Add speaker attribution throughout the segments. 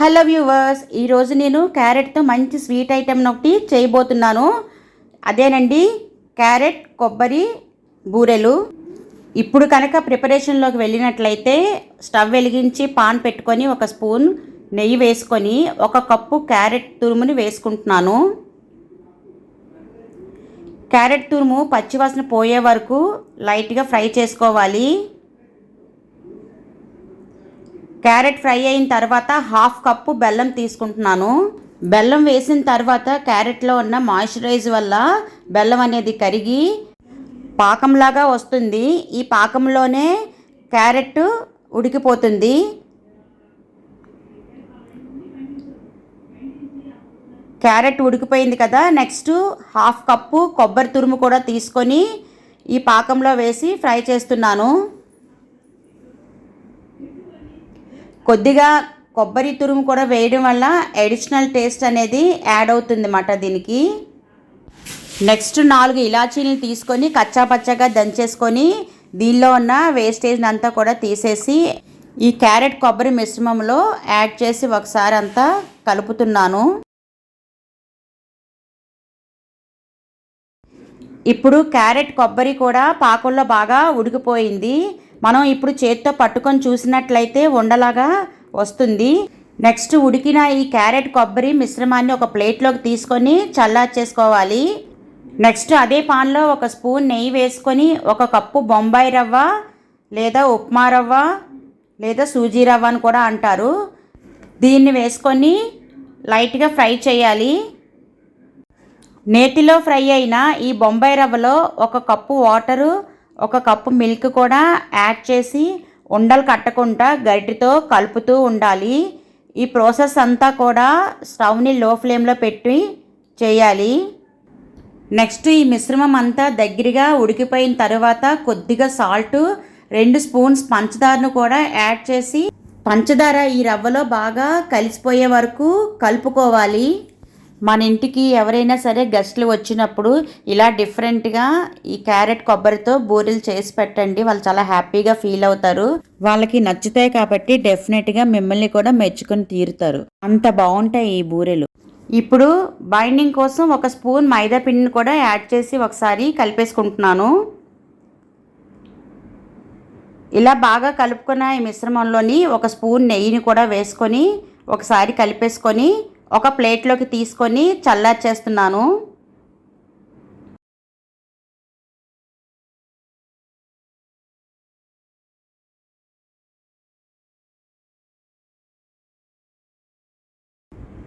Speaker 1: Hello viewers ఈరోజు నేను క్యారెట్తో మంచి స్వీట్ ఐటెం ఒకటి చేయబోతున్నాను. అదేనండి క్యారెట్ కొబ్బరి బూరెలు. ఇప్పుడు కనుక ప్రిపరేషన్లోకి వెళ్ళినట్లయితే స్టవ్ వెలిగించి పాన్ పెట్టుకొని ఒక స్పూన్ నెయ్యి వేసుకొని ఒక కప్పు క్యారెట్ తురుముని వేసుకుంటున్నాను. క్యారెట్ తురుము పచ్చివాసన పోయే వరకు లైట్గా ఫ్రై చేసుకోవాలి. క్యారెట్ ఫ్రై అయిన తర్వాత హాఫ్ కప్పు బెల్లం తీసుకుంటున్నాను. బెల్లం వేసిన తర్వాత క్యారెట్లో ఉన్న మాయిశ్చరైజ్ వల్ల బెల్లం అనేది కరిగి పాకంలాగా వస్తుంది. ఈ పాకంలోనే క్యారెట్ ఉడికిపోతుంది. క్యారెట్ ఉడికిపోయింది కదా నెక్స్ట్ హాఫ్ కప్పు కొబ్బరి తురుము కూడా తీసుకొని ఈ పాకంలో వేసి ఫ్రై చేస్తున్నాను. కొద్దిగా కొబ్బరి తురుము కూడా వేయడం వల్ల అడిషనల్ టేస్ట్ అనేది యాడ్ అవుతుంది అన్నమాట దీనికి. నెక్స్ట్ నాలుగు ఇలాచీలను తీసుకొని కచ్చా పచ్చగా దంచేసుకొని దీనిలో ఉన్న వేస్టేజ్ అంతా కూడా తీసేసి ఈ క్యారెట్ కొబ్బరి మిశ్రమంలో యాడ్ చేసి ఒకసారి అంతా కలుపుతున్నాను. ఇప్పుడు క్యారెట్ కొబ్బరి కూడా పాకుల్లో బాగా ఉడికిపోయింది. మనం ఇప్పుడు చేత్తో పట్టుకొని చూసినట్లయితే ఉండలాగా వస్తుంది. నెక్స్ట్ ఉడికిన ఈ క్యారెట్ కొబ్బరి మిశ్రమాన్ని ఒక ప్లేట్లోకి తీసుకొని చల్లార్చేసుకోవాలి. నెక్స్ట్ అదే పాన్లో ఒక స్పూన్ నెయ్యి వేసుకొని ఒక కప్పు బొంబాయి రవ్వ లేదా ఉప్మా రవ్వ లేదా సూజీ రవ్వ అని కూడా అంటారు. దీన్ని వేసుకొని లైట్గా ఫ్రై చేయాలి. నేతిలో ఫ్రై అయిన ఈ బొంబాయి రవ్వలో ఒక కప్పు వాటరు ఒక కప్పు మిల్క్ కూడా యాడ్ చేసి ఉండలు కట్టకుండా గరిటితో కలుపుతూ ఉండాలి. ఈ ప్రాసెస్ అంతా కూడా స్టవ్ని లో ఫ్లేమ్లో పెట్టి చేయాలి. నెక్స్ట్ ఈ మిశ్రమం అంతా దగ్గరగా ఉడికిపోయిన తర్వాత కొద్దిగా సాల్ట్ రెండు స్పూన్స్ పంచదారను కూడా యాడ్ చేసి పంచదార ఈ రవ్వలో బాగా కలిసిపోయే వరకు కలుపుకోవాలి. మన ఇంటికి ఎవరైనా సరే గెస్ట్లు వచ్చినప్పుడు ఇలా డిఫరెంట్గా ఈ క్యారెట్ కొబ్బరితో బూరెలు చేసి పెట్టండి. వాళ్ళు చాలా హ్యాపీగా ఫీల్ అవుతారు. వాళ్ళకి నచ్చుతాయి కాబట్టి డెఫినెట్గా మిమ్మల్ని కూడా మెచ్చుకొని తీరుతారు. అంత బాగుంటాయి ఈ బూరెలు. ఇప్పుడు బైండింగ్ కోసం ఒక స్పూన్ మైదా పిండిని కూడా యాడ్ చేసి ఒకసారి కలిపేసుకుంటున్నాను. ఇలా బాగా కలుపుకున్న ఈ మిశ్రమంలోని ఒక స్పూన్ నెయ్యిని కూడా వేసుకొని ఒకసారి కలిపేసుకొని ఒక ప్లేట్లోకి తీసుకొని చల్లార్చేస్తున్నాను.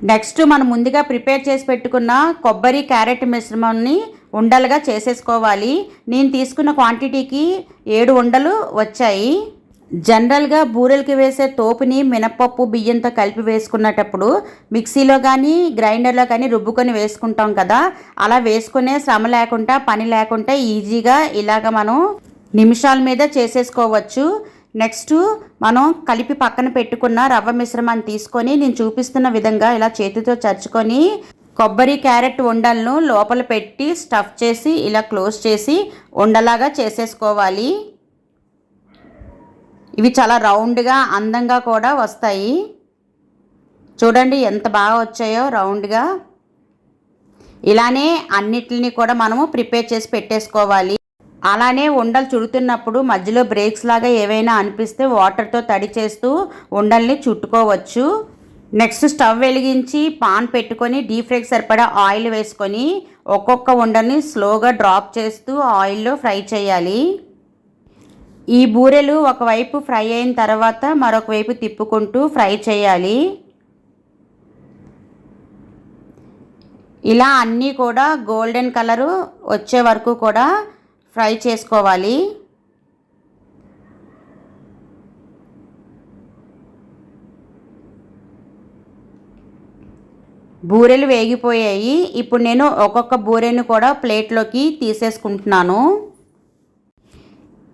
Speaker 1: నెక్స్ట్ మనం ముందుగా ప్రిపేర్ చేసి పెట్టుకున్న కొబ్బరి క్యారెట్ మిశ్రమాన్ని ఉండలుగా చేసేసుకోవాలి. నేను తీసుకున్న క్వాంటిటీకి ఏడు ఉండలు వచ్చాయి. జనరల్గా బూరెలకి వేసే తోపుని మినపప్పు బియ్యంతో కలిపి వేసుకున్నటప్పుడు మిక్సీలో కానీ గ్రైండర్లో కానీ రుబ్బుకొని వేసుకుంటాం కదా. అలా వేసుకునే శ్రమ లేకుండా పని లేకుండా ఈజీగా ఇలాగ మనం నిమిషాల మీద చేసేసుకోవచ్చు. నెక్స్ట్ మనం కలిపి పక్కన పెట్టుకున్న రవ్వ మిశ్రమాన్ని తీసుకొని నేను చూపిస్తున్న విధంగా ఇలా చేతితో చరుచుకొని కొబ్బరి క్యారెట్ ఉండలను లోపల పెట్టి స్టఫ్ చేసి ఇలా క్లోజ్ చేసి ఉండలాగా చేసేసుకోవాలి. ఇవి చాలా రౌండ్గా అందంగా కూడా వస్తాయి. చూడండి ఎంత బాగా వచ్చాయో రౌండ్గా. ఇలానే అన్నిటిని కూడా మనము ప్రిపేర్ చేసి పెట్టేసుకోవాలి. అలానే ఉండలు చుడుతున్నప్పుడు మధ్యలో బ్రేక్స్ లాగా ఏవైనా అనిపిస్తే వాటర్తో తడి చేస్తూ ఉండల్ని చుట్టుకోవచ్చు. నెక్స్ట్ స్టవ్ వెలిగించి పాన్ పెట్టుకొని డీప్ ఫ్రైకి సరిపడా ఆయిల్ వేసుకొని ఒక్కొక్క ఉండల్ని స్లోగా డ్రాప్ చేస్తూ ఆయిల్లో ఫ్రై చేయాలి. ఈ బూరెలు ఒకవైపు ఫ్రై అయిన తర్వాత మరొక వైపు తిప్పుకుంటూ ఫ్రై చేయాలి. ఇలా అన్నీ కూడా గోల్డెన్ కలరు వచ్చే వరకు కూడా ఫ్రై చేసుకోవాలి. బూరెలు వేగిపోయాయి. ఇప్పుడు నేను ఒక్కొక్క బూరెను కూడా ప్లేట్లోకి తీసేసుకుంటున్నాను.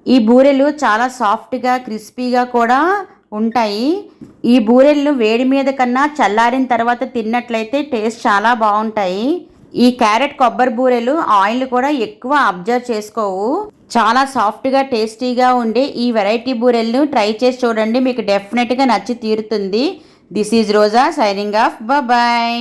Speaker 1: ఈ బూరెలు చాలా సాఫ్ట్గా క్రిస్పీగా కూడా ఉంటాయి. ఈ బూరెలను వేడి మీద కన్నా చల్లారిన తర్వాత తిన్నట్లయితే టేస్ట్ చాలా బాగుంటాయి. ఈ క్యారెట్ కొబ్బరి బూరెలు ఆయిల్ కూడా ఎక్కువ అబ్జర్వ్ చేసుకోవు. చాలా సాఫ్ట్గా టేస్టీగా ఉండే ఈ వెరైటీ బూరెలను ట్రై చేసి చూడండి. మీకు డెఫినెట్గా నచ్చి తీరుతుంది. This is Roja signing off. Bye